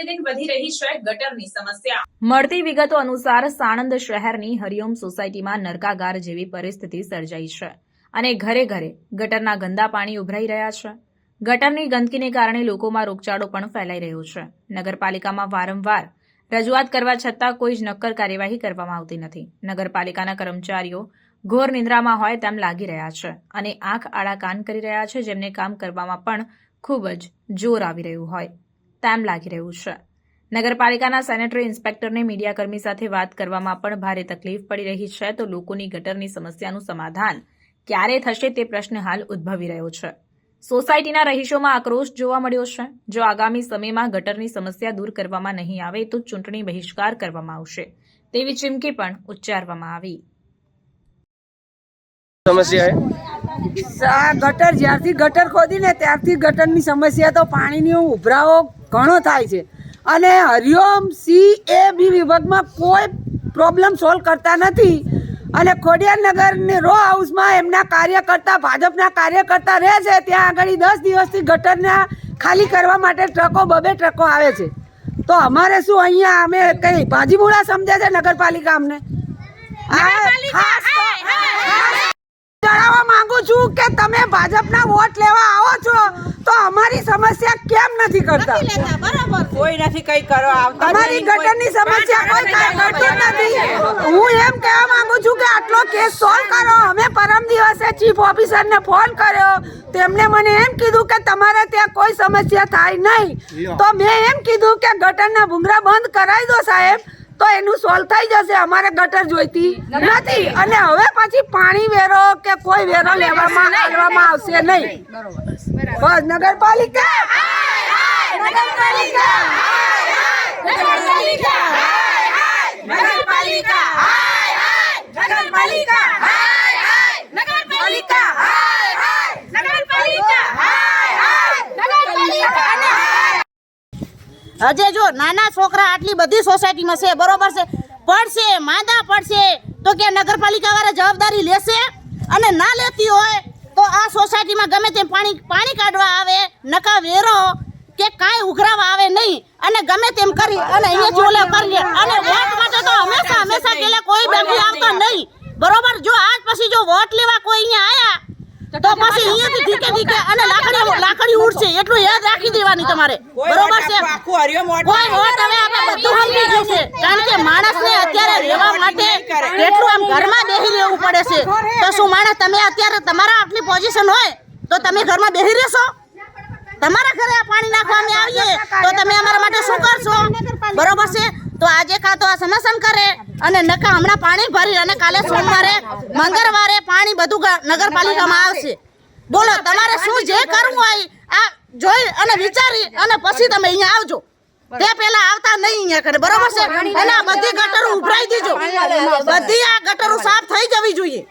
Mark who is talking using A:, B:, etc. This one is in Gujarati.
A: વધી રહી છે ગટરની સમસ્યા.
B: મળતી વિગતો અનુસાર સાણંદ શહેરની હરિઓમ સોસાયટીમાં નરકાગાર જેવી પરિસ્થિતિ સર્જાઈ છે અને ઘરે ઘરે ગટરના ગંદા પાણી ઉભરાઈ રહ્યા છે. ગટરની ગંદકીને કારણે લોકોમાં રોગચાળો પણ ફેલાઈ રહ્યો છે. નગરપાલિકામાં વારંવાર રજૂઆત કરવા છતાં કોઈ જ નક્કર કાર્યવાહી કરવામાં આવતી નથી. નગરપાલિકાના કર્મચારીઓ ઘોર નિંદ્રામાં હોય તેમ લાગી રહ્યા છે અને આંખ આડા કાન કરી રહ્યા છે જેમને કામ કરવામાં પણ ખૂબ જ જોર આવી રહ્યું હોય. તેમ લાગી રહ્યું છે. નગરપાલિકાના સેનેટરી ઇન્સ્પેક્ટરને મીડિયાકર્મી સાથે વાત કરવામાં પણ ભારે તકલીફ પડી રહી છે તો લોકોની ગટરની સમસ્યાનું સમાધાન ક્યારે થશે તે પ્રશ્ન હાલ ઉદ્ભવી રહ્યો છે. સોસાયટીના રહીશોમાં આક્રોશ જોવા મળ્યો છે. જો આગામી સમયમાં ગટરની સમસ્યા દૂર કરવામાં નહીં આવે તો ચૂંટણી બહિષ્કાર કરવામાં આવશે. તેવી ચીમકી પણ ઉચ્ચારવામાં આવી.
C: સમસ્યા
D: ગટર જ્યારથી ગટર ખોદીને ત્યારથી ગટરની સમસ્યા તો પાણીની ઉભરાવો ઘણો થાય છે. અને હરિઓમ સી એ બી વિભાગમાં કોઈ પ્રોબ્લેમ સોલ્વ કરતા નથી. અને ખોડિયારનગરની રો હાઉસમાં એમના કાર્યકર્તા, ભાજપના કાર્યકર્તા રહે છે. ત્યાં આગળ દસ દિવસથી ગટરના ખાલી કરવા માટે ટ્રકો, બબે ટ્રકો આવે છે. તો અમારે શું અહીંયા અમે કઈ ભાજીમુળા સમજે છે નગરપાલિકા અમને? જણાવવા માંગુ છું કે તમે ભાજપના વોટ લેવા આવો છો, તો અમારી સમસ્યા નથી કરતા.
E: કોઈ નથી કઈ કરો
D: તમારી ગટરની સમસ્યા કોઈ કરતું નથી. હું એમ કહેવા માંગુ છું કે આટલો કેસ સોલ્વ કરો. અમે પરમ દિવસે ચીફ ઓફિસરને ફોન કર્યો. તેમણે મને એમ કીધું કે તમારે ત્યાં કોઈ સમસ્યા થાય નહીં. તો મેં એમ કીધું કે ગટરના ભૂંગરા બંધ કરાવી દો સાહેબ તો એનું સોલ્વ થઈ જશે. અમારે ગટર જોઈતી નથી. અને હવે પછી પાણી વેરો કે કોઈ વેરો લેવામાં આવવામાં આવશે નહીં. બસ નગરપાલિકા નગરપાલિકા નગરપાલિકા નગરપાલિકા નગરપાલિકા નગરપાલિકા નગરપાલિકા
F: હજે જો નાના છોકરા આટલી બધી સોસાયટીમાં છે, બરોબર છે? પડશે, માંદા પડશે. તો કે નગરપાલિકા વાળા જવાબદારી લેશે? અને ના લેતી હોય, તો આ સોસાયટીમાં ગમે તેમ પાણી પાણી કાઢવા આવે, નકા વેરો કે કાંઈ ઉઘરાવા આવે નહીં. અને ગમે તેમ કરી અને અહીંયાથી ઓલા કરી અને વોટ માટે તો હંમેશા હંમેશા પેલા કોઈ બાકી આવતો નહીં. બરોબર? જો આજ પછી જો વોટ લેવા કોઈ અહીંયા આયા તો પછી અહીંયાથી ધીકે ધીકે અને લાકડી લાકડી ઉડશે એટલું યાદ રાખી દેવાની તમારે. બરોબર છે?
E: આખું હરિયો મોટ
F: કોઈ વોટ હવે આપણે બધું સમજી ગયું છે કારણ કે માણસને અત્યારે રહેવા માટે કેટલું આમ ઘરમાં બેસી રહેવું પડે છે. તો શું માણસ તમે અત્યારે તમારા આટલી પોઝિશન હોય તો તમે ઘરમાં બેસી રહેશો? તમારા ઘરે આ પાણી નાખવા અમે આવીએ તો તમે અમારા માટે શું કરશો? બરોબર છે? તો આજે કાં તો આ સમસન કરે અને નકા હમણાં પાણી ભરી અને કાલે સોમવારે મંગળવારે પાણી બધું નગરપાલિકામાં આવશે. બોલો તમારે શું જે કરવું હોય આ જોઈ અને વિચારી અને પછી તમે અહીંયા આવજો. તે પેલા આવતા નહીં અહીંયા કરે બરોબર છે? અને આ બધી ગટરો ઉભરાઈ દીજો. બધી આ ગટરો સાફ થઈ જવી જોઈએ.